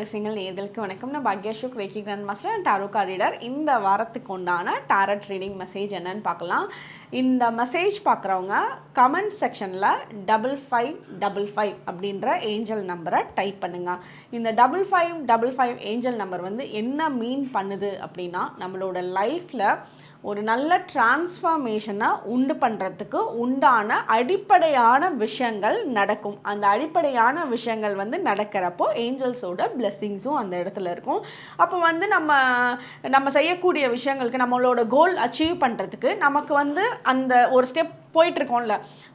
ஜோதிட ரகசியங்கள் நேர்களுக்கு வணக்கம் நான் பாக்யாஷுக் reiki grand master and tarot card reader இந்த வாரத்துக்கு உண்டான டாரட் ரீடிங் மெசேஜ் என்னன்னு பார்க்கலாம் இந்த மெசேஜ் பார்க்குறவங்க கமெண்ட் செக்ஷனில் டபுள் ஃபைவ் டபுள் ஃபைவ் அப்படின்ற ஏஞ்சல் நம்பரை டைப் பண்ணுங்கள் இந்த double five double five angel number வந்து என்ன மீன் பண்ணுது அப்படின்னா நம்மளோட லைஃப்பில் ஒரு நல்ல டிரான்ஸ்ஃபார்மேஷனை உண்டு பண்ணுறதுக்கு உண்டான அடிப்படையான விஷயங்கள் நடக்கும். அந்த அடிப்படையான விஷயங்கள் வந்து நடக்கிறப்போ ஏஞ்சல்ஸோட பிளெஸ்ஸிங்ஸும் அந்த இடத்துல இருக்கும். அப்போ வந்து நம்ம நம்ம செய்யக்கூடிய விஷயங்களுக்கு நம்மளோட கோல் அச்சீவ் பண்ணுறதுக்கு நமக்கு வந்து அந்த ஒரு ஸ்டெப் போயிட்டுருக்கோம்ல.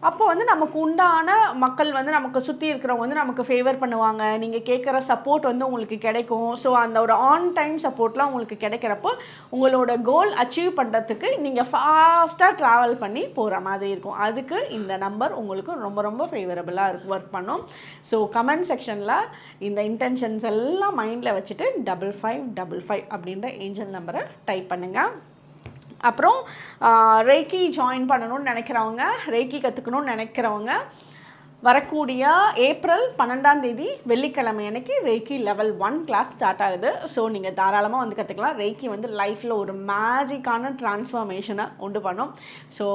அப்போ வந்து நமக்கு உண்டான மக்கள் வந்து நமக்கு சுற்றி இருக்கிறவங்க வந்து நமக்கு ஃபேவர் பண்ணுவாங்க. நீங்கள் கேட்குற சப்போர்ட் வந்து உங்களுக்கு கிடைக்கும். ஸோ அந்த ஒரு ஆன் டைம் சப்போர்ட்லாம் உங்களுக்கு கிடைக்கிறப்போ உங்களோட கோல் அச்சீவ் பண்ணுறதுக்கு நீங்கள் ஃபாஸ்ட்டாக ட்ராவல் பண்ணி போகிற மாதிரி இருக்கும். அதுக்கு இந்த நம்பர் உங்களுக்கு ரொம்ப ரொம்ப ஃபேவரபுளாக இருக்கும் ஒர்க் பண்ணும். ஸோ கமெண்ட் செக்ஷனில் இந்த இன்டென்ஷன்ஸ் எல்லாம் மைண்டில் வச்சுட்டு டபுள் ஃபைவ் டபுள் ஃபைவ் அப்படின்ற ஏஞ்சல் நம்பரை டைப் பண்ணுங்கள் அப்புறம் ரேக்கி ஜாயின் பண்ணணும்னு நினைக்கிறவங்க ரேக்கி கற்றுக்கணும்னு நினைக்கிறவங்க வரக்கூடிய ஏப்ரல் பன்னெண்டாம் தேதி வெள்ளிக்கிழமை அன்னைக்கு reiki level one class start ஆகுது. ஸோ நீங்கள் தாராளமாக வந்து கற்றுக்கலாம் ரேக்கி வந்து லைஃப்பில் ஒரு மேஜிக்கான டிரான்ஸ்ஃபர்மேஷனை உண்டு பண்ணும். ஸோ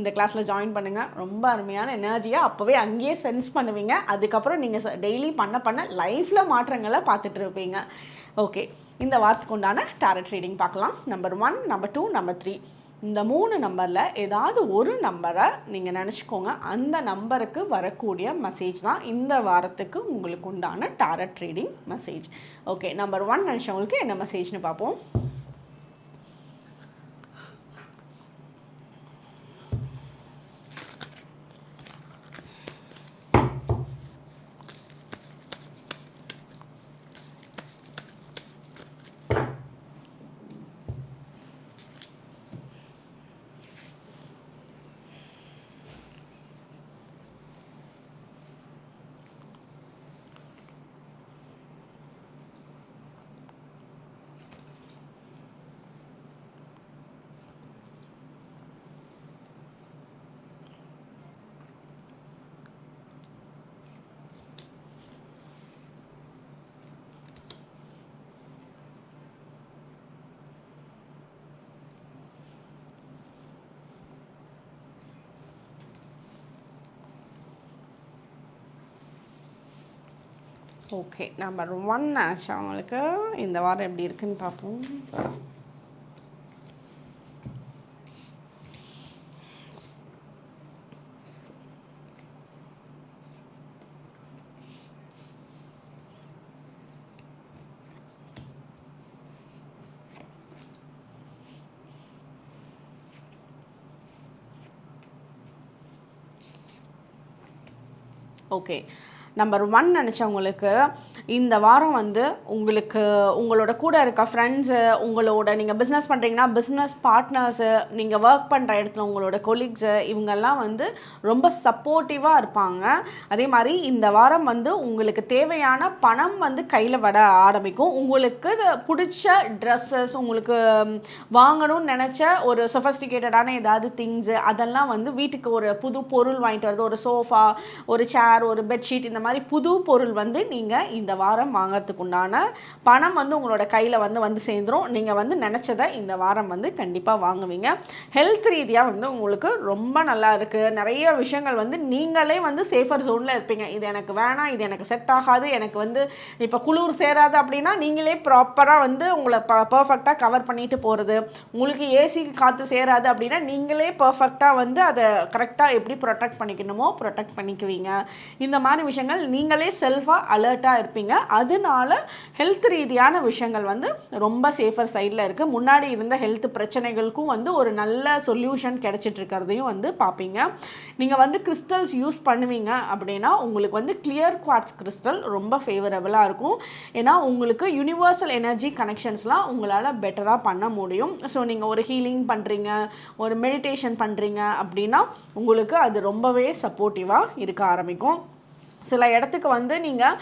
இந்த கிளாஸில் ஜாயின் பண்ணுங்கள் ரொம்ப அருமையான எனர்ஜியாக அப்போவே அங்கேயே சென்ஸ் பண்ணுவீங்க. அதுக்கப்புறம் நீங்கள் டெய்லி பண்ண பண்ண லைஃப்பில் மாற்றங்களை பார்த்துட்டு இருப்பீங்க. ஓகே இந்த வாரத்துக்கு உண்டான டேரட் ரீடிங் பார்க்கலாம். Number one number two number three இந்த மூணு நம்பரில் ஏதாவது ஒரு நம்பரை நீங்கள் நினச்சிக்கோங்க. அந்த நம்பருக்கு வரக்கூடிய மெசேஜ் தான் இந்த வாரத்துக்கு உங்களுக்கு உண்டான tarot trading message okay number one நினச்சவங்களுக்கு என்ன மெசேஜ்னு பார்ப்போம். ஓகே நம்பர் ஒன் நினச்சவங்களுக்கு இந்த வாரம் எப்படி இருக்குன்னு பார்ப்போம். ஓகே நம்பர் ஒன் நினச்சவங்களுக்கு இந்த வாரம் வந்து உங்களுக்கு உங்களோட கூட இருக்க ஃப்ரெண்ட்ஸு உங்களோட நீங்கள் பிஸ்னஸ் பண்ணுறீங்கன்னா பிஸ்னஸ் பார்ட்னர்ஸு நீங்கள் ஒர்க் பண்ணுற இடத்துல உங்களோட கொலீக்ஸு இவங்கெல்லாம் வந்து ரொம்ப சப்போர்ட்டிவாக இருப்பாங்க. அதே மாதிரி இந்த வாரம் வந்து உங்களுக்கு தேவையான பணம் வந்து கையில் வர ஆரம்பிக்கும். உங்களுக்கு பிடிச்ச ட்ரெஸ்ஸஸ் உங்களுக்கு வாங்கணும்னு நினச்ச ஒரு சொஃபஸ்டிகேட்டடான ஏதாவது திங்ஸு அதெல்லாம் வந்து வீட்டுக்கு ஒரு புது பொருள் வாங்கிட்டு வரது ஒரு சோஃபா ஒரு சேர் ஒரு பெட்ஷீட் இந்த மாதிரி புது பொருள் வந்து நீங்கள் இந்த வாரம் வாங்கிறதுக்கு உண்டான பணம் வந்து உங்களோட கையில் வந்து வந்து சேர்ந்துடும் நீங்கள் வந்து நினச்சதை இந்த வாரம் வந்து கண்டிப்பாக வாங்குவீங்க. ஹெல்த் ரீதியாக வந்து உங்களுக்கு ரொம்ப நல்லா இருக்குது நிறைய விஷயங்கள் வந்து நீங்களே வந்து சேஃபர் ஜோனில் இருப்பீங்க. இது எனக்கு வேணாம் இது எனக்கு செட் ஆகாது எனக்கு வந்து இப்போ குளிர் சேராது அப்படின்னா நீங்களே ப்ராப்பராக வந்து உங்களை ப பர்ஃபெக்டாக கவர் பண்ணிட்டு போகிறது உங்களுக்கு ஏசிக்கு காற்று சேராது அப்படின்னா நீங்களே பர்ஃபெக்டாக வந்து அதை கரெக்டாக எப்படி ப்ரொடெக்ட் பண்ணிக்கணுமோ ப்ரொடெக்ட் பண்ணிக்குவீங்க. இந்த மாதிரி விஷயங்கள் நீங்களே செல்ஃபாக அலர்ட்டாக இருப்பீங்க. அதனால ஹெல்த் ரீதியான விஷயங்கள் வந்து ரொம்ப சேஃபர் சைடில் இருக்குது முன்னாடி இருந்த ஹெல்த் பிரச்சனைகளுக்கும் வந்து ஒரு நல்ல சொல்யூஷன் கிடைச்சிட்டு இருக்கிறதையும் வந்து பார்ப்பீங்க. நீங்கள் வந்து கிறிஸ்டல்ஸ் யூஸ் பண்ணுவீங்க அப்படின்னா உங்களுக்கு வந்து கிளியர் குவார்ட்ஸ் கிறிஸ்டல் ரொம்ப ஃபேவரபுளாக இருக்கும். ஏன்னா உங்களுக்கு யூனிவர்சல் எனர்ஜி கனெக்ஷன்ஸ்லாம் உங்களால் பெட்டராக பண்ண முடியும். ஸோ நீங்கள் ஒரு ஹீலிங் பண்ணுறீங்க ஒரு மெடிடேஷன் பண்ணுறீங்க அப்படின்னா உங்களுக்கு அது ரொம்பவே சப்போர்ட்டிவாக இருக்க ஆரம்பிக்கும். சில இடத்துக்கு வந்து நீங்கள்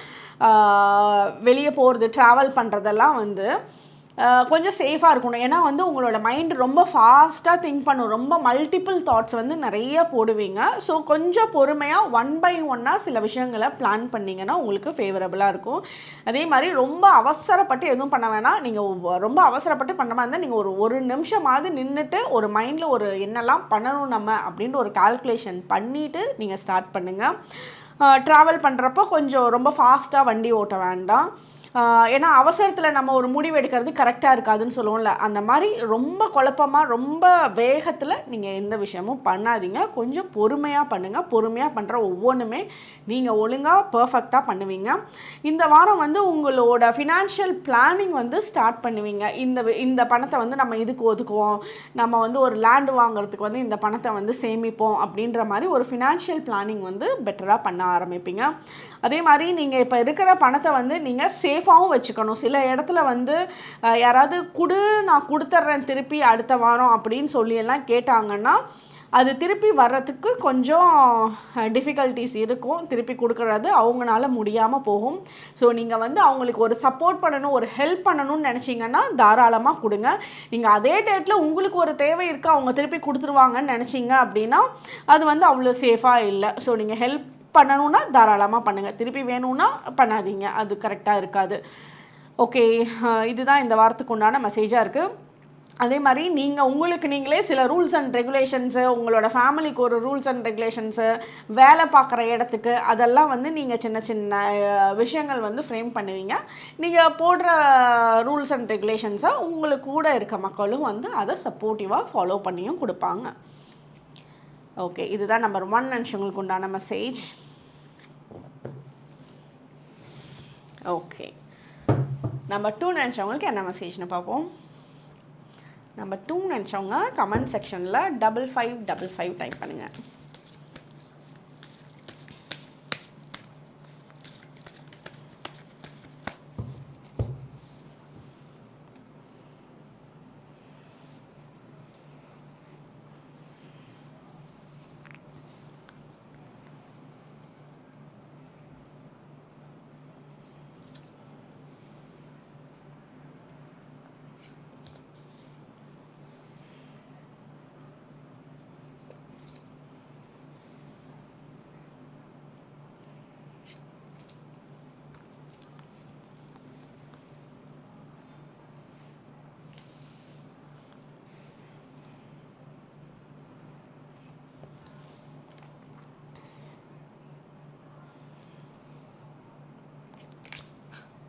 வெளியே போகிறது ட்ராவல் பண்ணுறதெல்லாம் வந்து கொஞ்சம் சேஃபாக இருக்கணும். ஏன்னா வந்து உங்களோட மைண்ட் ரொம்ப ஃபாஸ்ட்டாக திங்க் பண்ணும். ரொம்ப மல்டிபிள் தாட்ஸ் வந்து நிறைய போடுவீங்க. ஸோ கொஞ்சம் பொறுமையாக ஒன் பை ஒன்னாக சில விஷயங்களை பிளான் பண்ணிங்கன்னா உங்களுக்கு ஃபேவரபுளாக இருக்கும். அதே மாதிரி ரொம்ப அவசரப்பட்டு எதுவும் பண்ண வேணாம். நீங்கள் ரொம்ப அவசரப்பட்டு பண்ண மாதிரி இருந்தால் நீங்கள் ஒரு ஒரு நிமிஷமாவது நின்றுட்டு ஒரு மைண்டில் ஒரு என்னெல்லாம் பண்ணணும் நம்ம அப்படின்ற ஒரு கால்குலேஷன் பண்ணிவிட்டு நீங்கள் ஸ்டார்ட் பண்ணுங்கள் ட்ராவல் பண்ணுறப்போ கொஞ்சம் ரொம்ப ஃபாஸ்ட்டாக வண்டி ஓட்ட வேண்டாம். ஏன்னா அவசரத்தில் நம்ம ஒரு முடிவு எடுக்கிறது கரெக்டாக இருக்காதுன்னு சொல்லுவோம்ல. அந்த மாதிரி ரொம்ப குழப்பமாக ரொம்ப வேகத்தில் நீங்கள் எந்த விஷயமும் பண்ணாதீங்க. கொஞ்சம் பொறுமையாக பண்ணுங்கள் பொறுமையாக பண்ணுற ஒவ்வொன்றுமே நீங்கள் ஒழுங்காக பர்ஃபெக்டாக பண்ணுவீங்க. இந்த வாரம் வந்து உங்களோட ஃபினான்ஷியல் பிளானிங் வந்து ஸ்டார்ட் பண்ணுவீங்க. இந்த இந்த பணத்தை வந்து நம்ம இதுக்கு ஒதுக்குவோம். நம்ம வந்து ஒரு லேண்ட் வாங்குறதுக்கு வந்து இந்த பணத்தை வந்து சேமிப்போம் அப்படின்ற மாதிரி ஒரு ஃபினான்ஷியல் பிளானிங் வந்து பெட்டராக பண்ண ஆரம்பிப்பீங்க. அதே மாதிரி நீங்கள் இப்போ இருக்கிற பணத்தை வந்து நீங்கள் சேஃபாகவும் வச்சுக்கணும். சில இடத்துல வந்து யாராவது குடு நான் கொடுத்துட்றேன் திருப்பி அடுத்த வாரம் அப்படின்னு சொல்லியெல்லாம் கேட்டாங்கன்னா அது திருப்பி வர்றதுக்கு கொஞ்சம் டிஃபிகல்ட்டிஸ் இருக்கும். திருப்பி கொடுக்குறது அவங்களால முடியாமல் போகும். ஸோ நீங்கள் வந்து அவங்களுக்கு ஒரு சப்போர்ட் பண்ணணும் ஒரு ஹெல்ப் பண்ணணும்னு நினச்சிங்கன்னா தாராளமாக கொடுங்க. நீங்கள் அதே டேட்டில் உங்களுக்கு ஒரு தேவை இருக்குது அவங்க திருப்பி கொடுத்துருவாங்கன்னு நினச்சிங்க அப்படின்னா அது வந்து அவ்வளோ சேஃபாக இல்லை. ஸோ நீங்கள் ஹெல்ப் பண்ணணும்னா தாராளமாக பண்ணுங்கள் திருப்பி வேணும்னா பண்ணாதீங்க. அது கரெக்டாக இருக்காது. ஓகே இதுதான் இந்த வாரத்துக்கு உண்டான மெசேஜாக இருக்குது அதே மாதிரி நீங்கள் உங்களுக்கு நீங்களே சில ரூல்ஸ் அண்ட் ரெகுலேஷன்ஸு உங்களோட ஃபேமிலிக்கு ஒரு ரூல்ஸ் அண்ட் ரெகுலேஷன்ஸு வேலை பார்க்குற இடத்துக்கு அதெல்லாம் வந்து நீங்கள் சின்ன சின்ன விஷயங்கள் வந்து ஃப்ரேம் பண்ணுவீங்க. நீங்கள் போடுற ரூல்ஸ் அண்ட் ரெகுலேஷன்ஸை உங்களுக்கு கூட இருக்க மக்களும் வந்து அதை சப்போர்ட்டிவாக ஃபாலோ பண்ணியும் கொடுப்பாங்க. ஓகே இதுதான் நம்பர் ஒன் நிமிஷங்களுக்கு உண்டான மெசேஜ் ஓகே நம்பர் டூ நினச்சவங்களுக்கு என்ன மெசேஜ்னு பார்ப்போம். நம்பர் டூ நினச்சவங்க கமெண்ட் செக்ஷனில் double five double five type பண்ணுங்கள்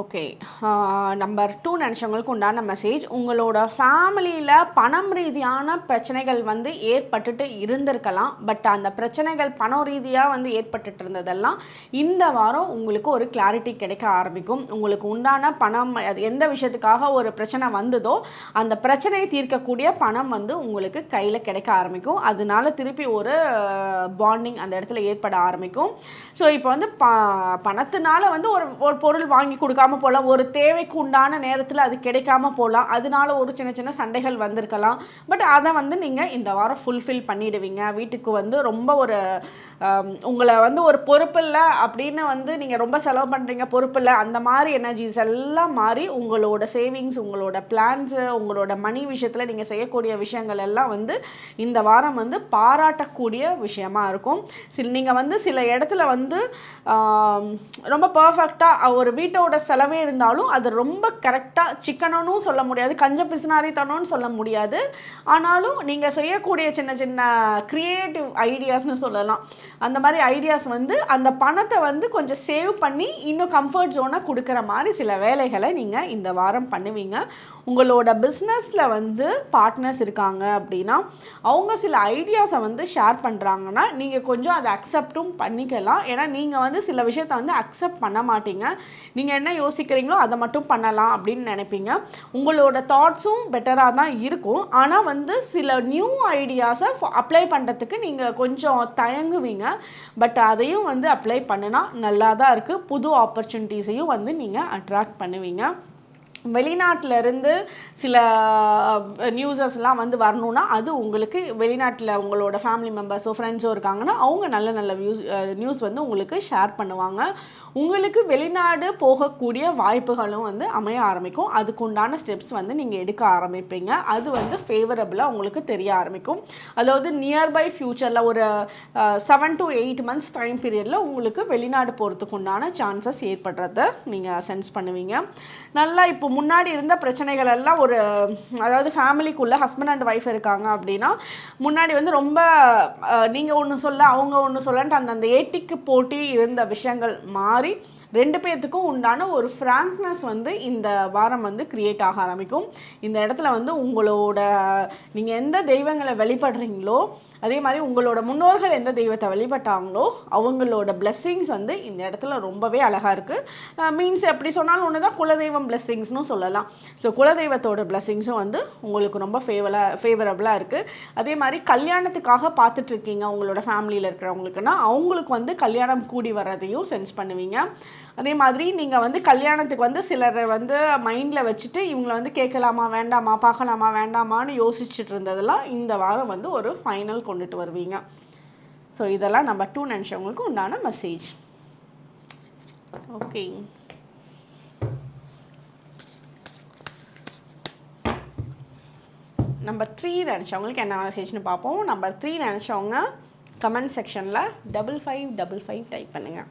ஓகே நம்பர் டூ நினச்சவங்களுக்கு உண்டான மெசேஜ் உங்களோட ஃபேமிலியில் பணம் ரீதியான பிரச்சனைகள் வந்து ஏற்பட்டுட்டு இருந்திருக்கலாம். பட் அந்த பிரச்சனைகள் பணம் ரீதியாக வந்து ஏற்பட்டுட்டு இருந்ததெல்லாம் இந்த வாரம் உங்களுக்கு ஒரு கிளாரிட்டி கிடைக்க ஆரம்பிக்கும். உங்களுக்கு உண்டான பணம் அது எந்த விஷயத்துக்காக ஒரு பிரச்சனை வந்ததோ அந்த பிரச்சனையை தீர்க்கக்கூடிய பணம் வந்து உங்களுக்கு கையில் கிடைக்க ஆரம்பிக்கும். அதனால திருப்பி ஒரு பாண்டிங் அந்த இடத்துல ஏற்பட ஆரம்பிக்கும். ஸோ இப்போ வந்து ப பணத்தினால வந்து ஒரு ஒரு பொருள் வாங்கி கொடுக்காம போகலாம். ஒரு தேவைக்கு உண்டான நேரத்தில் அது கிடைக்காம போகலாம். அதனால ஒரு சின்ன சின்ன சண்டைகள் வந்திருக்கலாம். பட் அதை வந்து நீங்கள் இந்த வாரம் ஃபுல்ஃபில் பண்ணிடுவீங்க. வீட்டுக்கு வந்து ரொம்ப ஒரு உங்களை வந்து ஒரு பொறுப்பில்லை அப்படின்னு வந்து நீங்கள் ரொம்ப செலவு பண்ணுறீங்க பொறுப்பில்லை அந்த மாதிரி எனர்ஜிஸ் எல்லாம் மாறி உங்களோட சேவிங்ஸ் உங்களோட பிளான்ஸு உங்களோட மணி விஷயத்தில் நீங்கள் செய்யக்கூடிய விஷயங்கள் எல்லாம் வந்து இந்த வாரம் வந்து பாராட்டக்கூடிய விஷயமா இருக்கும். சில நீங்கள் வந்து சில இடத்துல வந்து ரொம்ப பர்ஃபெக்டாக ஒரு வீட்டோட செலவே இருந்தாலும் அது ரொம்ப கரெக்டாக சிக்கனும் சொல்ல முடியாது கஞ்ச பிசினாரித்தனம்னு சொல்ல முடியாது. ஆனாலும் நீங்கள் செய்யக்கூடிய சின்ன சின்ன க்ரியேட்டிவ் ஐடியாஸ்னு சொல்லலாம். அந்த மாதிரி ஐடியாஸ் வந்து அந்த பணத்தை வந்து கொஞ்சம் சேவ் பண்ணி இன்னும் கம்ஃபர்ட் ஜோனை கொடுக்குற மாதிரி சில வேலைகளை நீங்கள் இந்த வாரம் பண்ணுவீங்க. உங்களோட பிஸ்னஸில் வந்து பார்ட்னர்ஸ் இருக்காங்க அப்படின்னா அவங்க சில ஐடியாஸை வந்து ஷேர் பண்ணுறாங்கன்னா நீங்கள் கொஞ்சம் அதை அக்செப்டும் பண்ணிக்கலாம். ஏன்னா நீங்கள் வந்து சில விஷயத்த வந்து அக்செப்ட் பண்ண மாட்டீங்க. நீங்கள் என்ன யோசிக்கிறீங்களோ அதை மட்டும் பண்ணலாம் அப்படின்னு நினைப்பீங்க. உங்களோட தாட்ஸும் பெட்டராக தான் இருக்கும். ஆனால் வந்து சில நியூ ஐடியாஸை அப்ளை பண்ணுறதுக்கு நீங்கள் கொஞ்சம் தயங்குவீங்க. பட் அதையும் வந்து அப்ளை பண்ணினா நல்லா தான் இருக்குது புது ஆப்பர்ச்சுனிட்டிஸையும் வந்து நீங்கள் அட்ராக்ட் பண்ணுவீங்க. வெளிநாட்டில் இருந்து சில நியூஸஸ்லாம் வந்து வரணும்னா அது உங்களுக்கு வெளிநாட்டில் உங்களோட ஃபேமிலி மெம்பர்ஸோ ஃப்ரெண்ட்ஸோ இருக்காங்கன்னா அவங்க நல்ல நல்ல வியூஸ் நியூஸ் வந்து உங்களுக்கு ஷேர் பண்ணுவாங்க. உங்களுக்கு வெளிநாடு போகக்கூடிய வாய்ப்புகளும் வந்து அமைய ஆரம்பிக்கும். அதுக்குண்டான ஸ்டெப்ஸ் வந்து நீங்கள் எடுக்க ஆரம்பிப்பீங்க. அது வந்து ஃபேவரபுளாக உங்களுக்கு தெரிய ஆரம்பிக்கும். அதாவது நியர்பை ஃப்யூச்சரில் ஒரு seven to eight months time பீரியடில் உங்களுக்கு வெளிநாடு போகிறதுக்கு உண்டான சான்சஸ் ஏற்படுறத நீங்கள் சென்ஸ் பண்ணுவீங்க. நல்லா இப்போ முன்னாடி இருந்த பிரச்சனைகள் எல்லாம் ஒரு அதாவது ஃபேமிலிக்குள்ளே ஹஸ்பண்ட் அண்ட் ஒய்ஃப் இருக்காங்க அப்படின்னா முன்னாடி வந்து ரொம்ப நீங்கள் ஒன்று சொல்ல அவங்க ஒன்று சொல்லன்ட்டு அந்த அந்த ஏட்டிக்கு போட்டி இருந்த விஷயங்கள் மாறி ரெண்டு பேர்த்துக்கும் உண்டான ஒரு ஃப்ராங்க்னஸ் வந்து இந்த வாரம் வந்து கிரியேட் ஆக ஆரம்பிக்கும். இந்த இடத்துல வந்து உங்களோட நீங்கள் எந்த தெய்வங்களை வெளிப்படுறீங்களோ அதே மாதிரி உங்களோட முன்னோர்கள் எந்த தெய்வத்தை வழிபட்டாங்களோ அவங்களோட பிளெஸ்ஸிங்ஸ் வந்து இந்த இடத்துல ரொம்பவே அழகாக இருக்குது மீன்ஸ் எப்படி சொன்னாலும் ஒன்று தான் குலதெய்வம் பிளெஸ்ஸிங்ஸ்னு சொல்லலாம். ஸோ குலதெய்வத்தோட பிளெஸ்ஸிங்ஸும் வந்து உங்களுக்கு ரொம்ப ஃபேவலாக ஃபேவரபுளாக இருக்குது அதே மாதிரி கல்யாணத்துக்காக பார்த்துட்ருக்கீங்க உங்களோட ஃபேமிலியில் இருக்கிறவங்களுக்குன்னா அவங்களுக்கு வந்து கல்யாணம் கூடி வர்றதையும் சென்ஸ் பண்ணுவீங்க. அதே மாதிரி நீங்கள் வந்து கல்யாணத்துக்கு வந்து சிலர் வந்து மைண்டில் வச்சுட்டு இவங்களை வந்து கேட்கலாமா வேண்டாமா பார்க்கலாமா வேண்டாமான்னு யோசிச்சுட்டு இருந்ததெல்லாம் இந்த வாரம் வந்து ஒரு ஃபைனல் கொண்டுட்டு வருவீங்க. ஸோ இதெல்லாம் நம்ம டூ நினச்சவங்களுக்கு உண்டான மெசேஜ் ஓகே நம்பர் த்ரீ நினச்சவங்களுக்கு என்ன மெசேஜ்னு பார்ப்போம். நம்பர் த்ரீ நினச்சவங்க கமெண்ட் செக்ஷனில் double five double five type பண்ணுங்கள்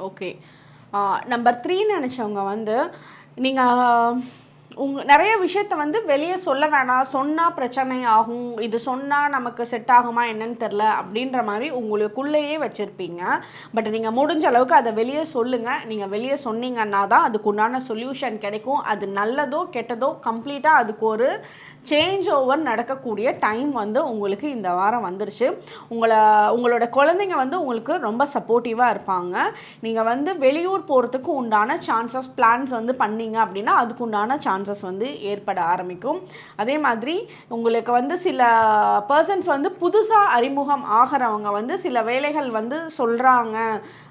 ஓகே நம்பர் த்ரீ நினச்சவங்க வந்து நீங்கள் உங்க நிறைய விஷயத்த வந்து வெளியே சொல்ல வேணாம். சொன்னால் பிரச்சனை ஆகும். இது சொன்னால் நமக்கு செட் ஆகுமா என்னன்னு தெரில அப்படின்ற மாதிரி உங்களுக்குள்ளேயே வச்சுருப்பீங்க. பட் நீங்கள் முடிஞ்ச அளவுக்கு அதை வெளியே சொல்லுங்கள் நீங்கள் வெளியே சொன்னீங்கன்னா தான் அதுக்கு உண்டான சொல்யூஷன் கிடைக்கும். அது நல்லதோ கெட்டதோ கம்ப்ளீட்டாக அதுக்கு ஒரு சேஞ்ச் ஓவர் நடக்கக்கூடிய டைம் வந்து உங்களுக்கு இந்த வாரம் வந்துருச்சு. உங்களை உங்களோட குழந்தைங்க வந்து உங்களுக்கு ரொம்ப சப்போர்ட்டிவாக இருப்பாங்க. நீங்கள் வந்து வெளியூர் போகிறதுக்கு உண்டான சான்சஸ் பிளான்ஸ் வந்து பண்ணீங்க அப்படின்னா அதுக்கு உண்டான சான்சஸ் வந்து ஏற்பட ஆரம்பிக்கும். அதே மாதிரி உங்களுக்கு வந்து சில பர்சன்ஸ் வந்து புதுசாக அறிமுகம் ஆகிறவங்க வந்து சில வேலைகள் வந்து சொல்கிறாங்க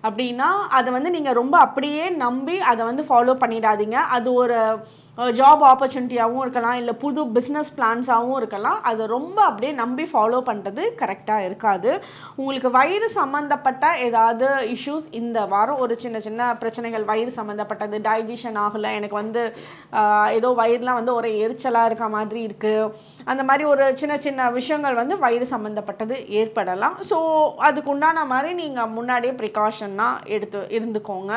அப்படின்னா அதை வந்து நீங்கள் ரொம்ப அப்படியே நம்பி அதை வந்து ஃபாலோ பண்ணிடாதீங்க. அது ஒரு ஜாப் ஆப்பர்ச்சுனிட்டியாகவும் இருக்கலாம் இல்லை புது பிஸ்னஸ் பிளான்ஸாகவும் இருக்கலாம். அதை ரொம்ப அப்படியே நம்பி ஃபாலோ பண்ணுறது கரெக்டாக இருக்காது. உங்களுக்கு வயிறு சம்மந்தப்பட்ட ஏதாவது இஷ்யூஸ் இந்த வாரம் ஒரு சின்ன சின்ன பிரச்சனைகள் வயிறு சம்மந்தப்பட்டது டைஜஷன் ஆகலை எனக்கு வந்து ஏதோ வயிறுலாம் வந்து ஒரு எரிச்சலாக இருக்க மாதிரி இருக்குது அந்த மாதிரி ஒரு சின்ன சின்ன விஷயங்கள் வந்து வயிறு சம்மந்தப்பட்டது ஏற்படலாம். ஸோ அதுக்கு உண்டான மாதிரி நீங்கள் முன்னாடியே ப்ரிகாஷன் பர்சன்னா எடுத்து இருந்துக்கோங்க.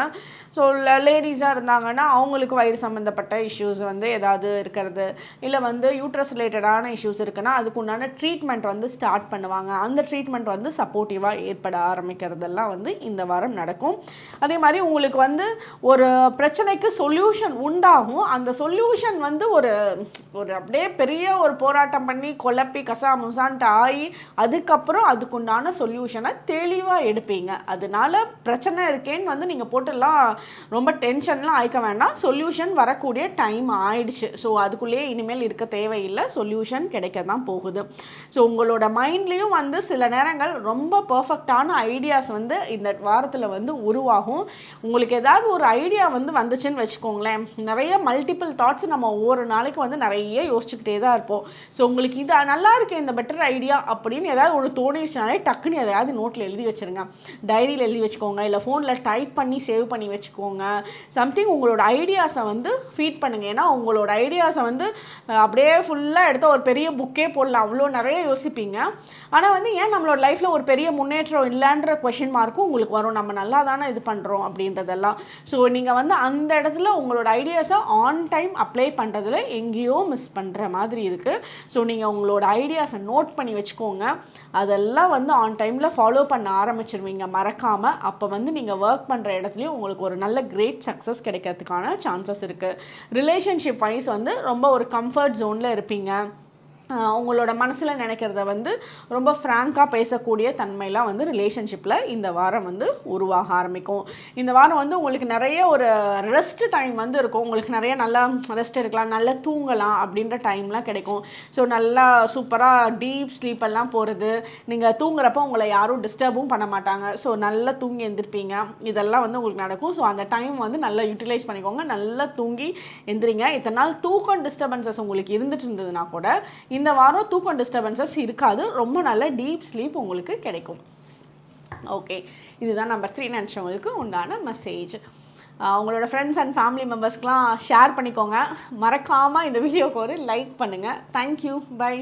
ஸோ லேடிஸாக இருந்தாங்கன்னா அவங்களுக்கு வயிறு சம்மந்தப்பட்ட இஷ்யூஸ் வந்து ஏதாவது இருக்கிறது. இல்லை வந்து யூட்ரஸ் ரிலேட்டடான இஷ்யூஸ் இருக்குன்னா அதுக்கு உண்டான ட்ரீட்மெண்ட் வந்து ஸ்டார்ட் பண்ணுவாங்க. அந்த ட்ரீட்மெண்ட் வந்து சப்போர்ட்டிவாக ஏற்பட ஆரம்பிக்கிறதெல்லாம் வந்து இந்த வாரம் நடக்கும். அதே மாதிரி உங்களுக்கு வந்து ஒரு பிரச்சனைக்கு சொல்யூஷன் உண்டாகும். அந்த சொல்யூஷன் வந்து ஒரு ஒரு அப்படியே பெரிய ஒரு போராட்டம் பண்ணி குழப்பி கசா முசான்ட்டு ஆகி அதுக்கப்புறம் அதுக்குண்டான சொல்யூஷனை தெளிவாக எடுப்பீங்க. அதனால பிரச்சனை இருக்கேன்னு வந்து நீங்கள் போட்டுலாம் ரொம்ப டென்ஷன்லாம் ஆயிக்க வேண்டாம். சொல்யூஷன் வரக்கூடிய டைம் ஆயிடுச்சு. ஸோ அதுக்குள்ளேயே இனிமேல் இருக்க தேவையில்லை. சொல்யூஷன் கிடைக்க தான் போகுது. ஸோ உங்களோட மைண்ட்லேயும் வந்து சில நேரங்கள் ரொம்ப பர்ஃபெக்டான ஐடியாஸ் வந்து இந்த வாரத்தில் வந்து உருவாகும். உங்களுக்கு ஏதாவது ஒரு ஐடியா வந்து வந்துச்சுன்னு வச்சுக்கோங்களேன். நிறைய மல்டிபிள் தாட்ஸ் நம்ம ஒவ்வொரு நாளைக்கு வந்து நிறைய யோசிச்சுக்கிட்டே தான் இருப்போம். ஸோ உங்களுக்கு இது நல்லா இருக்கு இந்த பெட்டர் ஐடியா அப்படின்னு ஏதாவது ஒன்று தோணிடுச்சுனாலே டக்குன்னு எதையாவது நோட்டில் எழுதி வச்சுருங்க. டைரியில் எழுதி வச்சுக்கோங்க. இல்லை ஃபோனில் டைப் பண்ணி சேவ் பண்ணி வச்சுக்கோங்க. சம்திங் உங்களோட ஐடியாஸை வந்து ஃபீட் பண்ணுங்கள் ஏன்னா உங்களோட ஐடியாஸை வந்து அப்படியே ஃபுல்லாக எடுத்து ஒரு பெரிய புக்கே போடலாம். அவ்வளோ நிறைய யோசிப்பீங்க. ஆனால் வந்து ஏன் நம்மளோட லைஃப்பில் ஒரு பெரிய முன்னேற்றம் இல்லைன்ற கொஷின் மார்க்கும் உங்களுக்கு வரும். நம்ம நல்லா தானே இது பண்ணுறோம் அப்படின்றதெல்லாம். ஸோ நீங்கள் வந்து அந்த இடத்துல உங்களோட ஐடியாஸை ஆன் டைம் அப்ளை பண்ணுறதுல எங்கேயோ மிஸ் பண்ணுற மாதிரி இருக்குது ஸோ நீங்கள் உங்களோட ஐடியாஸை நோட் பண்ணி வச்சுக்கோங்க. அதெல்லாம் வந்து ஆன் டைமில் ஃபாலோ பண்ண ஆரம்பிச்சிருவீங்க. மறக்காமல் அப் அப்போ வந்து நீங்கள் ஒர்க் பண்ணுற இடத்துலையும் உங்களுக்கு ஒரு நல்ல கிரேட் சக்ஸஸ் கிடைக்கிறதுக்கான சான்சஸ் இருக்குது ரிலேஷன்ஷிப் வைஸ் வந்து ரொம்ப ஒரு கம்ஃபர்ட் ஜோனில் இருப்பீங்க. உங்களோட மனசில் நினைக்கிறத வந்து ரொம்ப ஃப்ராங்காக பேசக்கூடிய தன்மையெலாம் வந்து ரிலேஷன்ஷிப்பில் இந்த வாரம் வந்து உருவாக ஆரம்பிக்கும். இந்த வாரம் வந்து உங்களுக்கு நிறைய ஒரு ரெஸ்ட் டைம் வந்து இருக்கும். உங்களுக்கு நிறைய நல்லா ரெஸ்ட் எடுக்கலாம் நல்லா தூங்கலாம் அப்படின்ற டைம்லாம் கிடைக்கும். ஸோ நல்லா சூப்பராக டீப் ஸ்லீப் எல்லாம் போகிறது நீங்கள் தூங்குறப்போ உங்களை யாரும் டிஸ்டர்பும் பண்ண மாட்டாங்க. ஸோ நல்லா தூங்கி எழுந்திருப்பீங்க இதெல்லாம் வந்து உங்களுக்கு நடக்கும். ஸோ அந்த டைம் வந்து நல்லா யூட்டிலைஸ் பண்ணிக்கோங்க. நல்லா தூங்கி எந்திரிங்க. இத்தனை நாள் தூக்கம் டிஸ்டர்பன்சஸ் உங்களுக்கு இருந்துட்டு இருந்ததுன்னா கூட இந்த வாரம் தூக்கம் டிஸ்டர்பன்சஸ் இருக்காது. ரொம்ப நல்ல டீப் ஸ்லீப் உங்களுக்கு கிடைக்கும். ஓகே இதுதான் நம்பர் த்ரீ நினச்சவங்களுக்கு உண்டான மெசேஜ் உங்களோட ஃப்ரெண்ட்ஸ் அண்ட் ஃபேமிலி மெம்பர்ஸ்க்கெலாம் ஷேர் பண்ணிக்கோங்க. மறக்காமல் இந்த வீடியோக்கு ஒரு லைக் பண்ணுங்கள் தேங்க்யூ பை